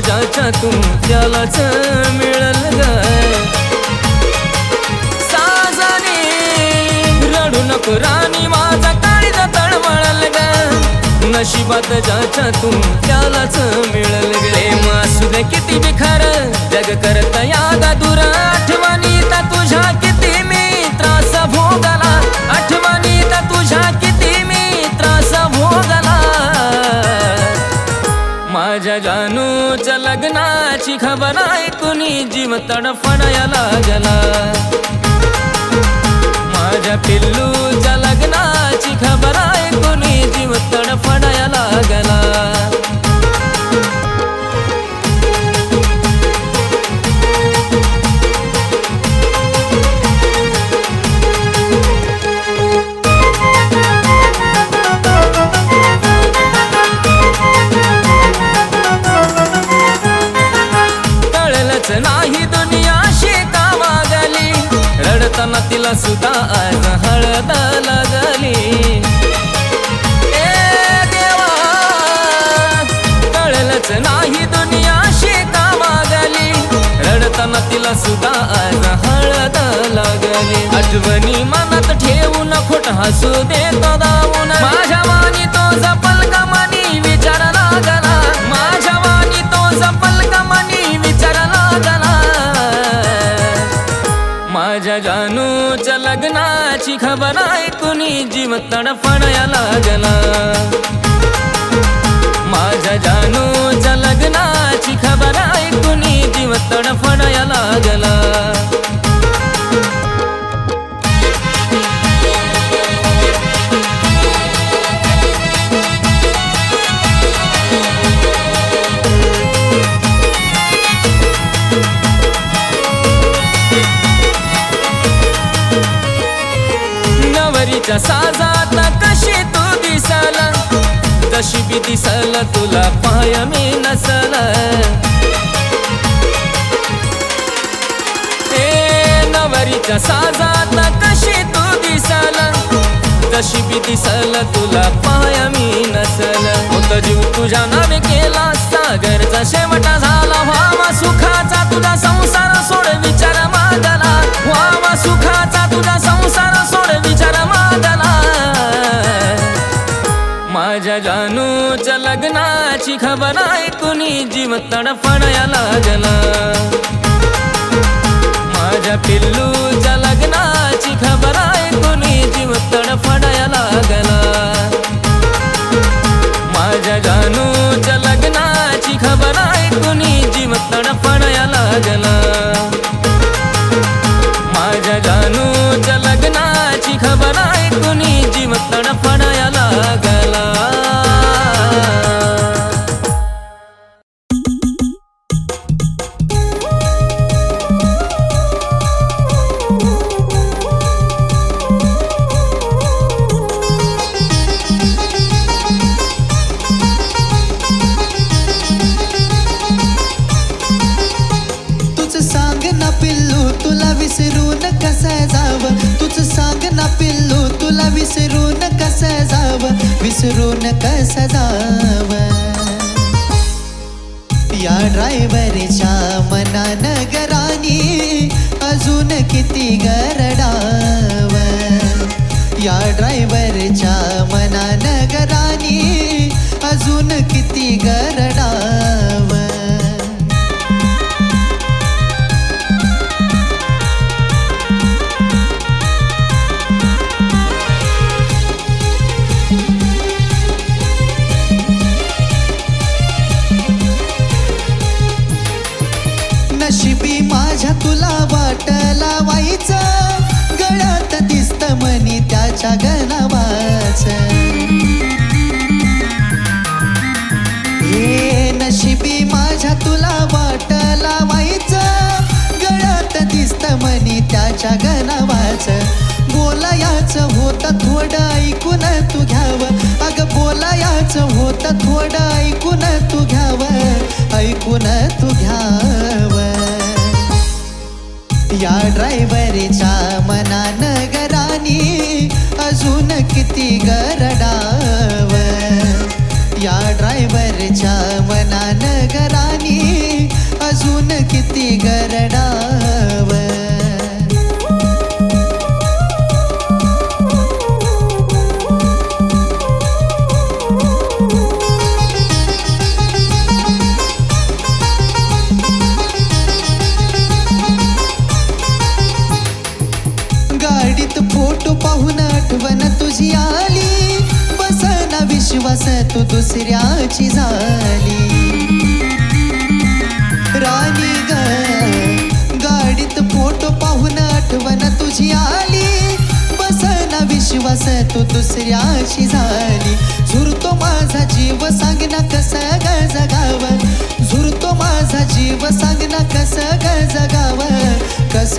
समाजाच्या तुमच्यालाच मिळल ग. साजाने रडू नको राणी माझा काळीचा तळमळल ग. नशिबात ज्याच्या तुमच्यालाच मिळल गे. मासू दे किती बिखार जग करता यादा दूर आठवणी तुझ्या जानूच्या लग्नाची खबर ऐकूनी जीव तडफडाया लागला माझ्या पिल्लूच्या लग्नाची खबर ऐकून तिला सुद्धा आज हळद लागली. ए देवा कळलंच नाही दुनिया शेका मागली? रडताना तिला सुद्धा आज हळद लागली. आठवणी मनात ठेवून खोट हसू देतो दावून तडफडया लागला माझ्या जानूच्या लग्नाची खबर ऐकून जीव तडफडया लागला नवरीच्या जशी दिसल तुला पाय मी नसल. ए नवरीच्या साजात कशी तू दिसल? जशी बी दिसल तुला पाय मी नसल. होत जीव तुझ्या नावे केला सागरचा शेवटा झाला व्हावा सुखाचा खबर ऐकूनी जीव तडफडाया लागला माझ्या पिल्लूच्या लग्नाची खबर ऐकूनी जीव तडफडाया लागला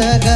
ಸಗ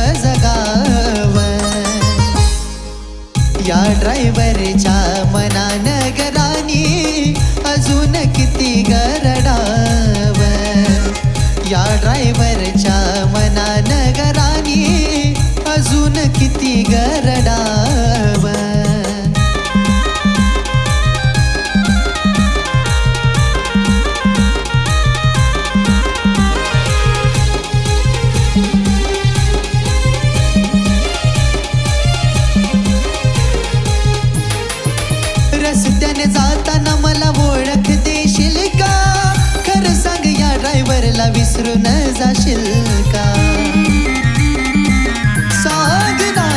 नका सांगना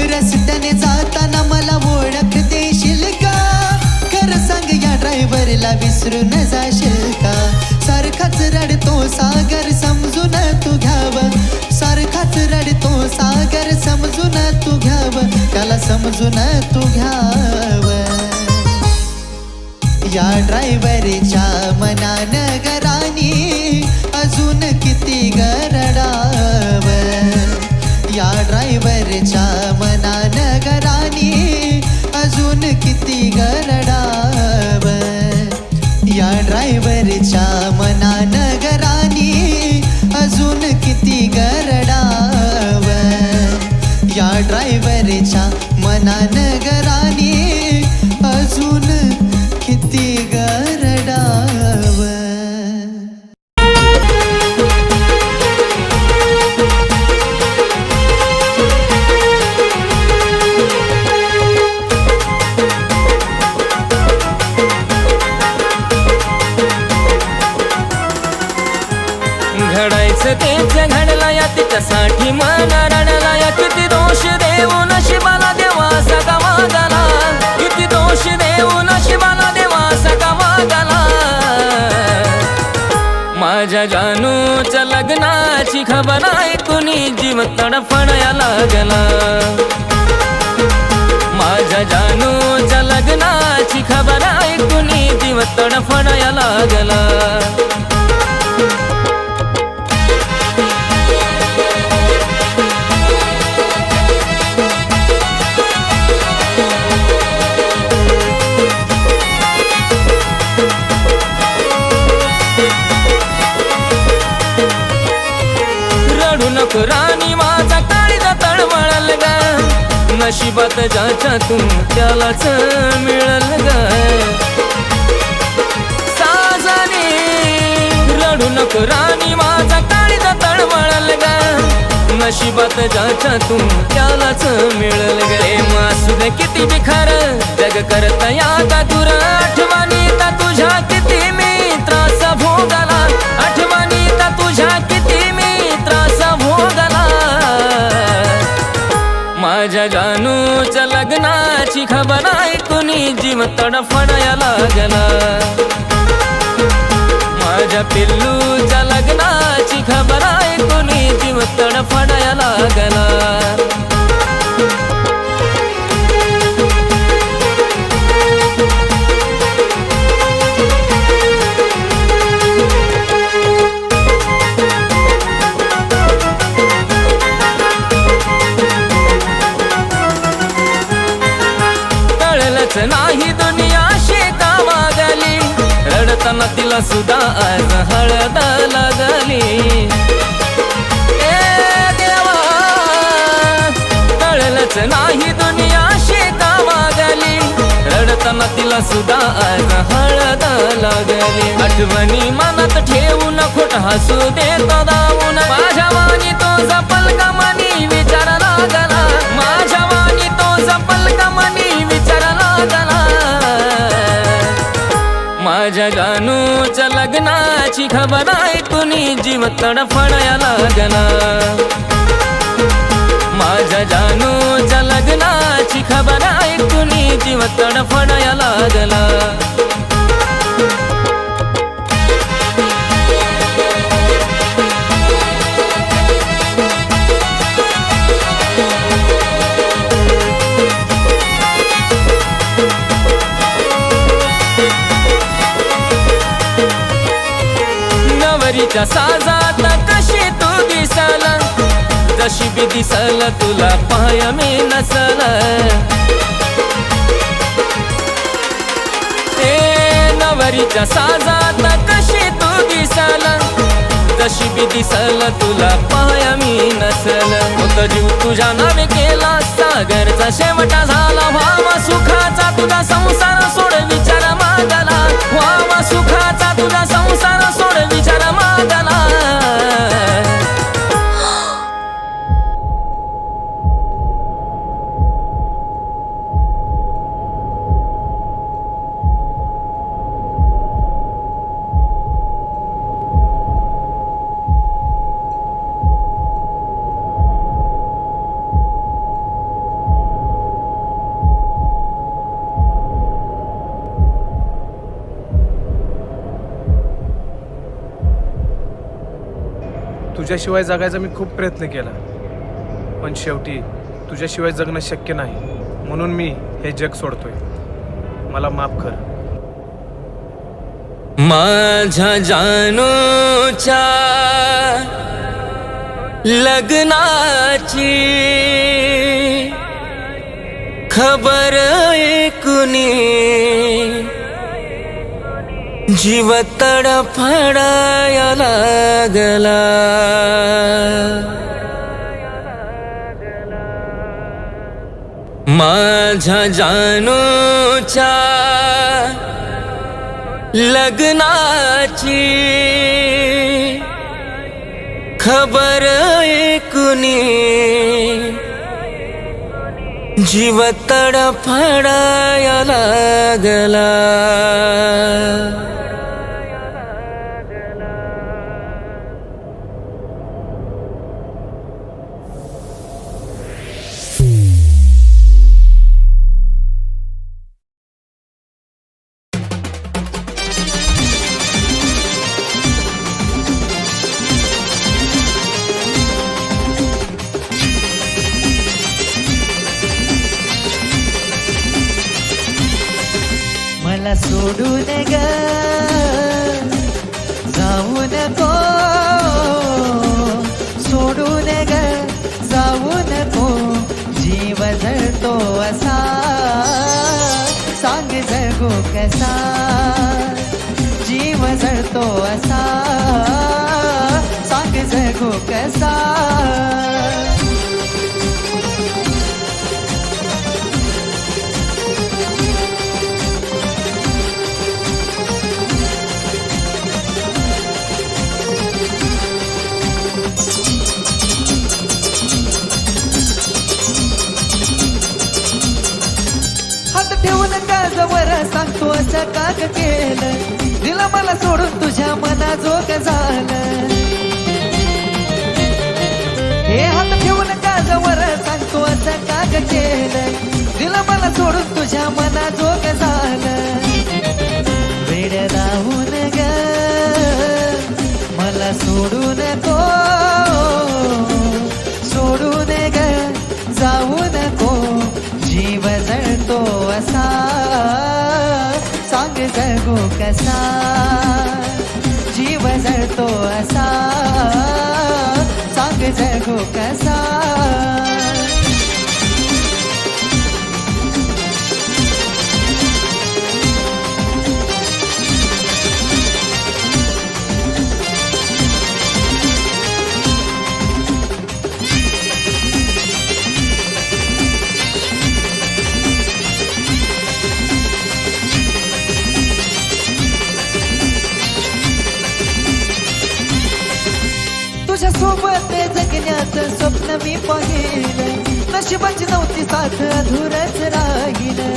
रस्त्याने जाताना मला ओळख देशील का? खरं सांग या ड्रायव्हरला विसरू न जाशील का? सारखाच रडतो सागर समजू समजून तू घ्यावं. सारखाच रडतो सागर समजू समजून तू घ्यावं. त्याला न तू घ्याव. या ड्रायव्हरच्या मनान கைகர तुम तुमच्यालाच मिळल ग. साजाने रडू नको राणी माझा काळीज तळमळल ग. नशिबात जाता तुम त्यालाच मिळल गे. मासुद किती बिखार जग करता या का तुरा आठवणी तुझ्या किती मी त्रास भोगाला. आठवणी तुझ्या माझ्या जानूच्या लग्नाची खबर ऐकूनी जीव तडफडाया लागला. माझ्या पिल्लूच्या लग्नाची खबर ऐकूनी जीव तडफडाया लागला. मला सुद्धा आज हळद लागली ए देवा कळलंच नाही दुनिया शेता मागली रडताना तिला सुद्धा आज हळद लागली आठवणी मनात ठेवून खोट हसू देत लग्नाची खबर ऐकूनी जीव तडफडाया लागला माझ्या जानूच्या लग्नाची खबर ऐकूनी जीव तडफडाया लागला तुझ्या साजात कशी तू दिसल? जशी बी दिसल तुला पाय मी नसल. ए नवरीच्या साजात कशी तू दिसल? जशी बी दिसल तुला पाया मी नसल. मग जीव तुझ्या नावे केला सागरचा शेवटा झाला. व्हावा सुखाचा तुझा संसार सोड विचार मागला. व्हावा सुखाचा तुझा संसार सोड विचार मागला. तुझ्याशिवाय जगायचा मी खूप प्रयत्न केला. पण शेवटी तुझ्याशिवाय जगणं शक्य नाही. म्हणून मी हे जग सोडतोय. मला माफ कर. माझ्या जानूच्या लग्नाची खबर ऐकुनी जीव तडफडाया लागला. माझ्या जानूच्या लग्नाची खबर ऐकुनी जीव तडफडाया लागला. असा सांग जगो कसा जीव जळतो असा सांग जगो कसा. काजवर सांगतो असं काग केलं. दिलं मला सोडून तुझ्या मनाजोग झालं. हे हात ठेवून काजवर सांगतो असं काग केलं. दिलं मला सोडून तुझ्या मनाजोग झालं. वेड राहून ग मला सोडून नको. सोडून ग जाऊ नको. जीव जळतो असा. जगू कसा? जीव जळतो असा. सांग जगू कसा? पाहिलं. नशिबाची नव्हती साथ अधुरच राहिलं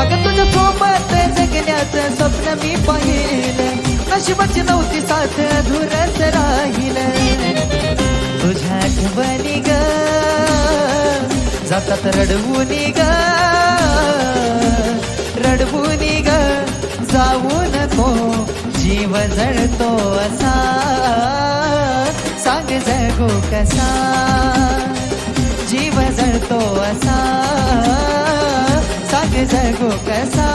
अगं तुझ्या सोबत जगण्याचं स्वप्न मी पाहिलं. नशिबाची नव्हती साथ अधुरच राहिलं तुझ्या आठवणी ग जातात रडवून ग. रडवून ग जाऊ नको जीव जळतो असा. साग जगो कसा जीव जळतो असा साग जगो कसा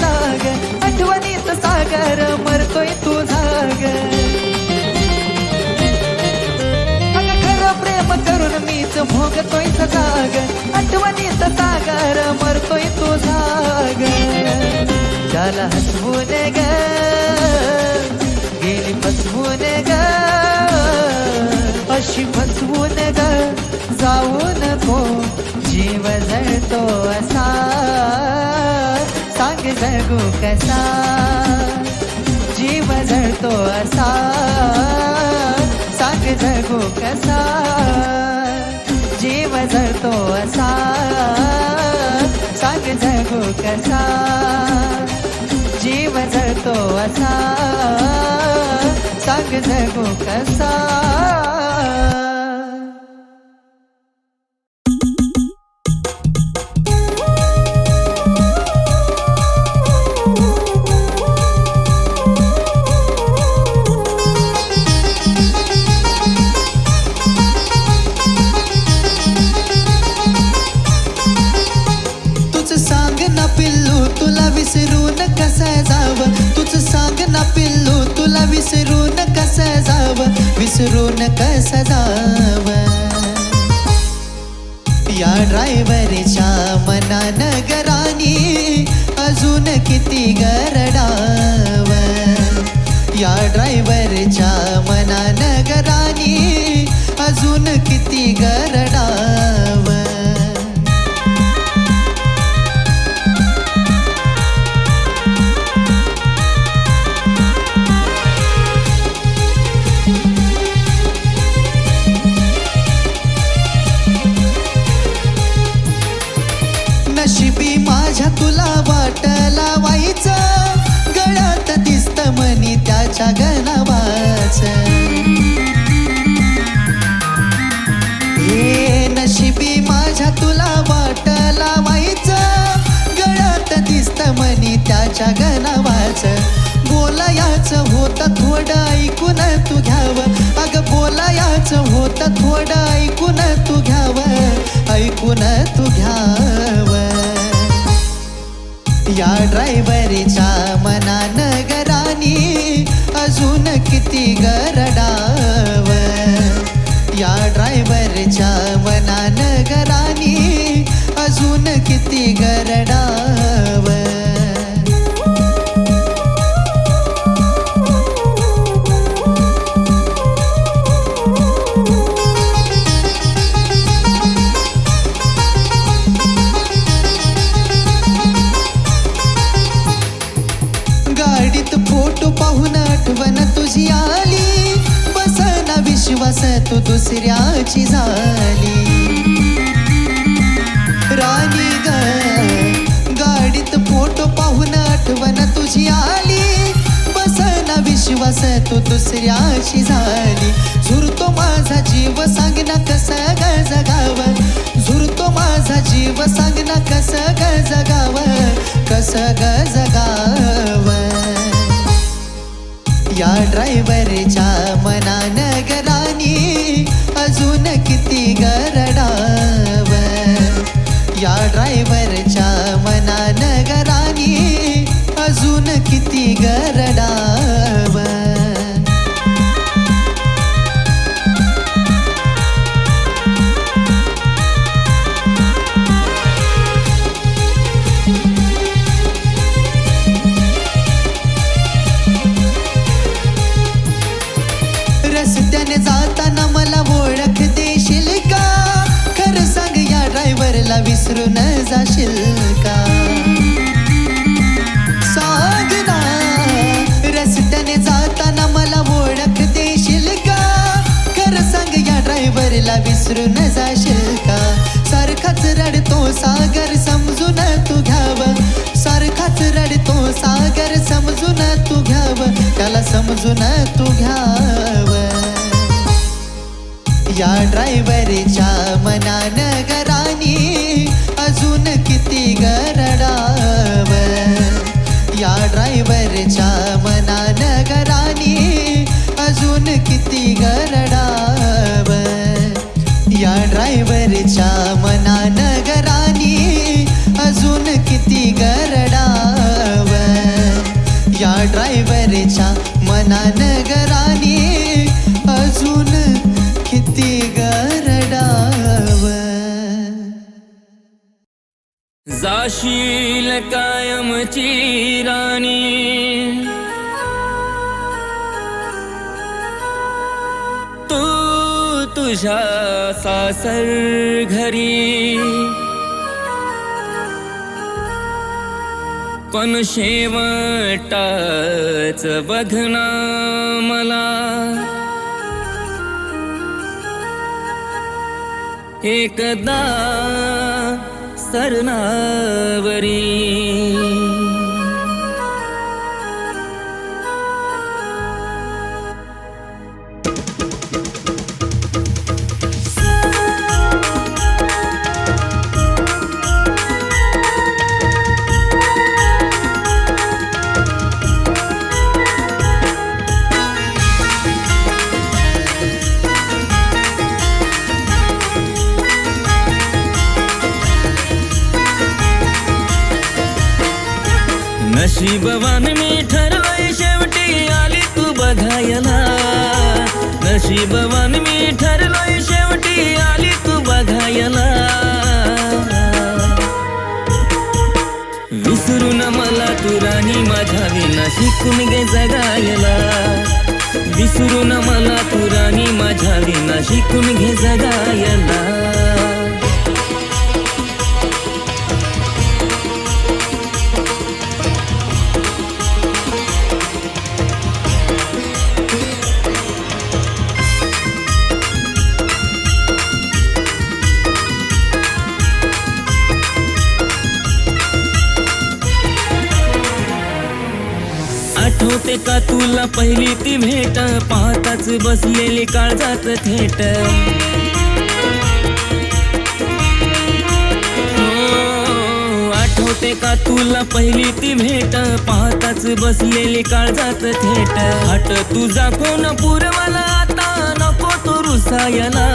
जाग आठवणीत सागर मरतोय तू जाग. खरं प्रेम करून मीच भोगतोय जाग आठवणीत सागर मरतोय तू जाग. त्याला हसवून ग गेली फसवून ग अशी फसवून ग जाऊ नको जीव जळतो असा. सांग जगू कसा? जीव जळतो असा सांग जगू कसा? जीव जळतो असा सांग जगू कसा? जीव जळतो असा सांग जगू कसा? या ड्रायव्हरच्या मनान गरानी अजून किती गर माझ्या गणावाच. बोलायाच होत थोडं ऐकून तू घ्याव. अग बोलायाच होत थोडं ऐकून तू घ्या आठवण तुझी आली. बसना विश्वास तू दुसऱ्याशी झाली. झुरतो माझा जीव सांग ना कसं ग जगाव झुरतो माझा जीव सांग ना कसं ग जगाव कसं ग जगाव या ड्रायव्हरच्या मनान विसरून जाशील का? सांग रस्त्याने जाताना मला ओळख देशील का? खरं सांग या ड्रायव्हरला विसरून जाशील का? सारखाच रडतो सागर समजून तू घ्याव. सारखाच रडतो सागर समजून तू घ्याव. त्याला समजून तू घ्याव. या ड्रायव्हरच्या मनान किती गरडाव. या ड्रायव्हरच्या मनान गरानी अजून किती गरडाव. जाशील कायमची राणी. तू तुझ्या सासर घरी. पण शेवटाच बघना मला. एकदा सरनावरी शिकून गे जगायला विसरून मला तुराणी माझ्या विना शिकून घे जगायला पहिली ती भेट पाहताच बसलेली काळजात थेट. आठवते का तुला पहिली ती भेट पाहताच बसलेली काळजात थेट. हट तुझा कोण पुरवाला आता नको तो रुसायला.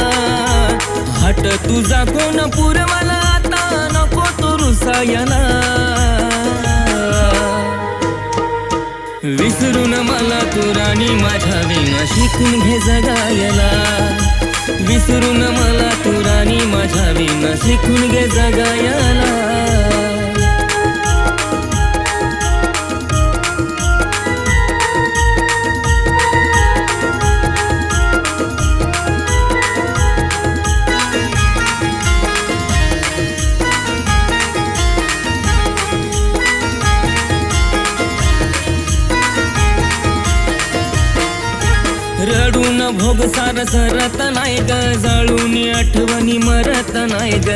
हट तुझा कोण पुरवाला आता नको तो रुसायला. विसरून मला तू राणी माझ्या विना शिकून घे जगायला. विसरून मला तू राणी माझ्या विना शिकून घे जगायला. भोग सार सरत नाही ग जळून आठवणी मरत नाही ग.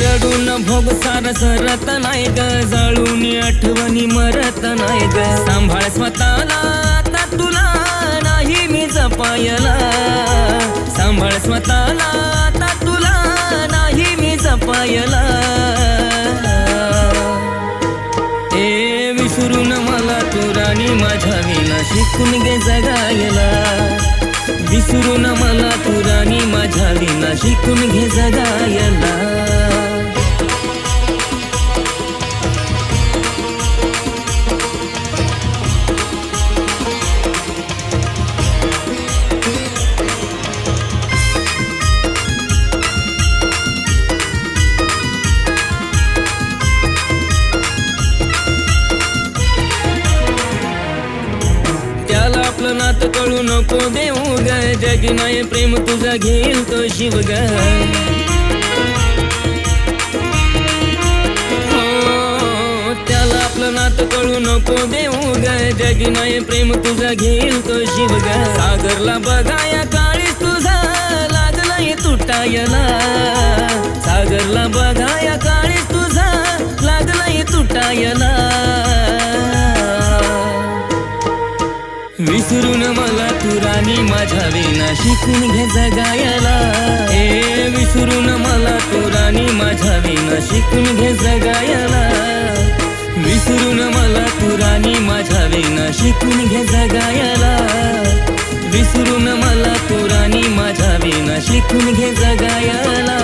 रडून भोग सार सरत नाही ग जळून आठवणी मरत नाही ग. सांभाळ स्वतःला. शिकून घे जगायला. विसरून मला तू राणी माझ्या विना. शिकून घे जगायला. जगी नाही प्रेम तुझा घेईल तो शिवगा ग. हो, त्याला आपलं नातं कळू नको देऊ ग. जगी नाही प्रेम तुझा घेईल तो शिवगा ग. सागरला बघाया काळीस तुझा लागलाय तुटायला. सागरला बघाया काळीस तुझा लागलाय तुटायला. विसरून मला तुराणी माझ्या विना शिकून घे जगायला ए विसरून मला तुराणी माझ्या विना शिकून घे जगायला विसरून मला तुराणी माझ्या विना शिकून घे जगायला विसरून मला तुराणी माझ्या विना शिकून घे जगायला